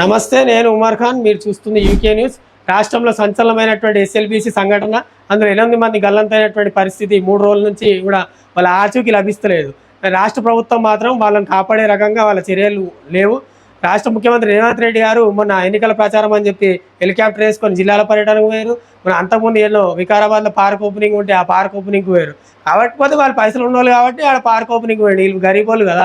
నమస్తే నేను ఉమర్ ఖాన్. మీరు చూస్తుంది యూకే న్యూస్ రాష్ట్రంలో సంచలనమైనటువంటి ఎస్ఎల్బిసి సంఘటన అందులో ఎనిమిది మంది గల్లంతైనటువంటి పరిస్థితి మూడు రోజుల నుంచి కూడా వాళ్ళ ఆచూకీ లభిస్తలేదు. రాష్ట్ర ప్రభుత్వం మాత్రం వాళ్ళని కాపాడే రకంగా వాళ్ళ చర్యలు లేవు. రాష్ట్ర ముఖ్యమంత్రి రేవంత్ రెడ్డి గారు మొన్న ఎన్నికల ప్రచారం అని చెప్పి హెలికాప్టర్ వేసుకొని జిల్లాల పర్యటనకు పోయారు. మన అంతకుముందు ఎన్నో వికారాబాద్లో పార్క్ ఓపెనింగ్ ఉంటే ఆ పార్క్ ఓపెనింగ్ పోయారు. కాబట్టి పోతే వాళ్ళు పైసలు ఉన్నోళ్ళు కాబట్టి ఆడ పార్క్ ఓపెనింగ్ పోయాడు వీళ్ళు గరీబ్ వాళ్ళు కదా.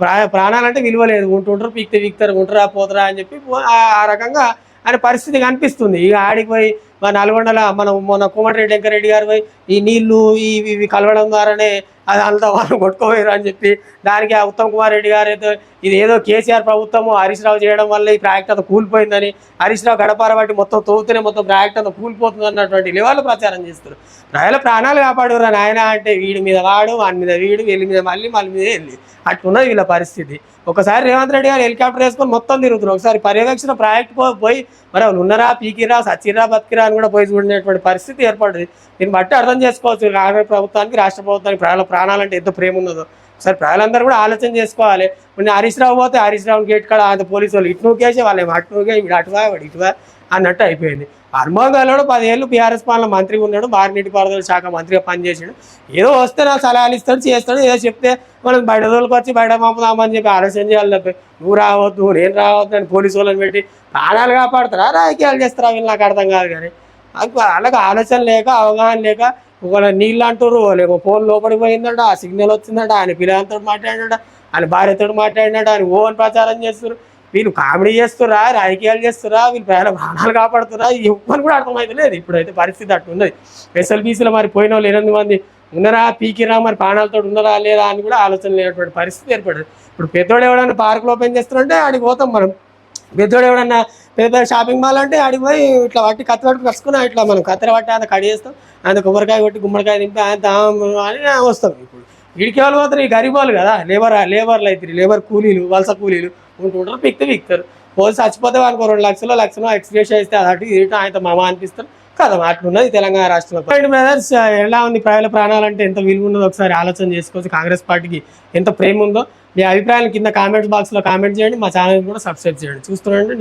ప్రా ప్రాణాలంటే విలువ లేదు. ఉంటుంటారు పీక్తే పీక్తారు ఉంటారా పోతారా అని చెప్పి ఆ రకంగా ఆయన పరిస్థితి కనిపిస్తుంది. ఇక ఆడికి పోయి మన నల్గొండల మనం మన కోమటిరెడ్డి వెంకరెడ్డి గారు పోయి ఈ నీళ్ళు ఇవి ఇవి కలవడం ద్వారానే అది అంతా వాళ్ళు కొట్టుకోపోయారు అని చెప్పి దానికి ఆ ఉత్తమ్ కుమార్ రెడ్డి గారు అయితే ఇది ఏదో కేసీఆర్ ప్రభుత్వము హరీష్ రావు చేయడం వల్ల ఈ ప్రాజెక్ట్ అంతా కూలిపోయిందని హరీష్ రావు గడపార బట్టి మొత్తం తోగుతూనే మొత్తం ప్రాజెక్ట్ అంతా కూలిపోతుంది అన్నటువంటి లెవెల్ ప్రచారం చేస్తారు. ప్రజల ప్రాణాలు కాపాడురా నాయన అంటే వీడి మీద వాడు వాడి మీద వీడు వీళ్ళ మీద మళ్ళీ మళ్ళీ మీద వెళ్ళి. అట్లున్నది వీళ్ళ పరిస్థితి. ఒకసారి రేవంత్ రెడ్డి గారు హెలికాప్టర్ వేసుకొని మొత్తం తిరుగుతున్నారు. ఒకసారి పర్యవేక్షణ ప్రాజెక్ట్ పోయి మరి వాళ్ళు పీకిరా సచ్చిరా బతికిరా అని కూడా పోయి చూడేటువంటి పరిస్థితి ఏర్పడింది. దీన్ని బట్టి అర్థం చేసుకోవచ్చు. కాంగ్రెస్ ప్రభుత్వానికి రాష్ట్ర ప్రభుత్వానికి ప్రజల ప్రాణాలంటే ఎంత ప్రేమ ఉన్నదో. సరే ప్రజలందరూ కూడా ఆలోచన చేసుకోవాలి. మొన్న హరీష్ రావు పోతే హరీష్ రావు గేట్ కాడ అంత పోలీసు వాళ్ళు ఇటు నూకేసి వాళ్ళు. ఏమో అటు నూకే వీడు అటువా వాడు ఇటువా అన్నట్టు అయిపోయింది. హనుమాన్ గల్లోడు పదేళ్ళు బీఆర్ఎస్ పాలన మంత్రి ఉన్నాడు బారి నీటిపారుదల శాఖ మంత్రిగా పనిచేసాడు ఏదో వస్తే నాకు సలహాలు ఇస్తాడు చేస్తాడు ఏదో చెప్తే మనం బయట రోజులకు వచ్చి బయట పంపుదామని చెప్పి ఆలోచన చేయాలి తప్ప నువ్వు రావద్దు నేను రావద్దు అని పోలీసు వాళ్ళని పెట్టి ప్రాణాలు కాపాడుతారా? రాజకీయాలు చేస్తారా వీళ్ళు? నాకు అర్థం కాదు కానీ. అది ఆలోచన లేక అవగాహన లేక ఒకవేళ నీళ్ళు అంటారు లేక ఫోన్ లోపలికి పోయిందట ఆ సిగ్నల్ వచ్చిందట ఆయన పిల్లలతో మాట్లాడినట ఆయన భార్యతో మాట్లాడినట ఆయన ఓన్ ప్రచారం చేస్తారు వీళ్ళు కామెడీ చేస్తురా రాజకీయాలు చేస్తురా వీళ్ళు ప్రజల ప్రాణాలు కాపాడుతురా ఇవ్వని కూడా అర్థమైతే లేదు ఇప్పుడైతే పరిస్థితి అట్లున్నది ఎస్ఎల్బీసీలో మరి పోయిన వాళ్ళు ఎనిమిది మంది ఉన్నారా పీకిరా మరి ప్రాణాలతో ఉన్నారా లేదా అని కూడా ఆలోచన లేనటువంటి పరిస్థితి ఏర్పడింది. ఇప్పుడు పెద్దోడు ఎవడన్నా పార్కులు ఓపెన్ చేస్తారంటే ఆడికి పోతాం మనం. పెద్దోడు ఎవడన్నా పెద్ద పెద్ద షాపింగ్ మాల్ అంటే ఆడికి పోయి ఇట్లా పట్టి కత్తి పట్టుకు కసుకుని ఇట్లా మనం కత్తెర పట్టి అంత కడి చేస్తాం. అంత కొబ్బరికాయ కొట్టి గుమ్మడికాయ దింపి అంత అని వస్తాం ఇప్పుడు. ఇడికి వాళ్ళు మాత్రం ఈ గరీబాలు కదా. లేబర్ లేబర్లు అవుతారు లేబర్ కూలీలు వలస కూలీలు ఉంటుంటారు పిక్తే పిక్తారు. పోలీసు చచ్చిపోతే వాళ్ళకి రెండు లక్షలు లక్షలు ఎక్స్ప్రెస్ చేస్తే అటు ఇటు ఆయన మామ అనిపిస్తారు. కదా అట్లున్నది తెలంగాణ రాష్ట్రంలో. రైట్ బ్రదర్స్ ఎలా ఉంది ప్రజల ప్రాణాలంటే ఎంత విలువ ఉన్నదో ఒకసారి ఆలోచన చేసుకోవచ్చు. కాంగ్రెస్ పార్టీకి ఎంత ప్రేమ ఉందో మీ అభిప్రాయాలు కింద కామెంట్స్ బాక్స్లో కామెంట్ చేయండి. మా ఛానల్ కూడా సబ్స్క్రైబ్ చేయండి. చూస్తున్నాండి.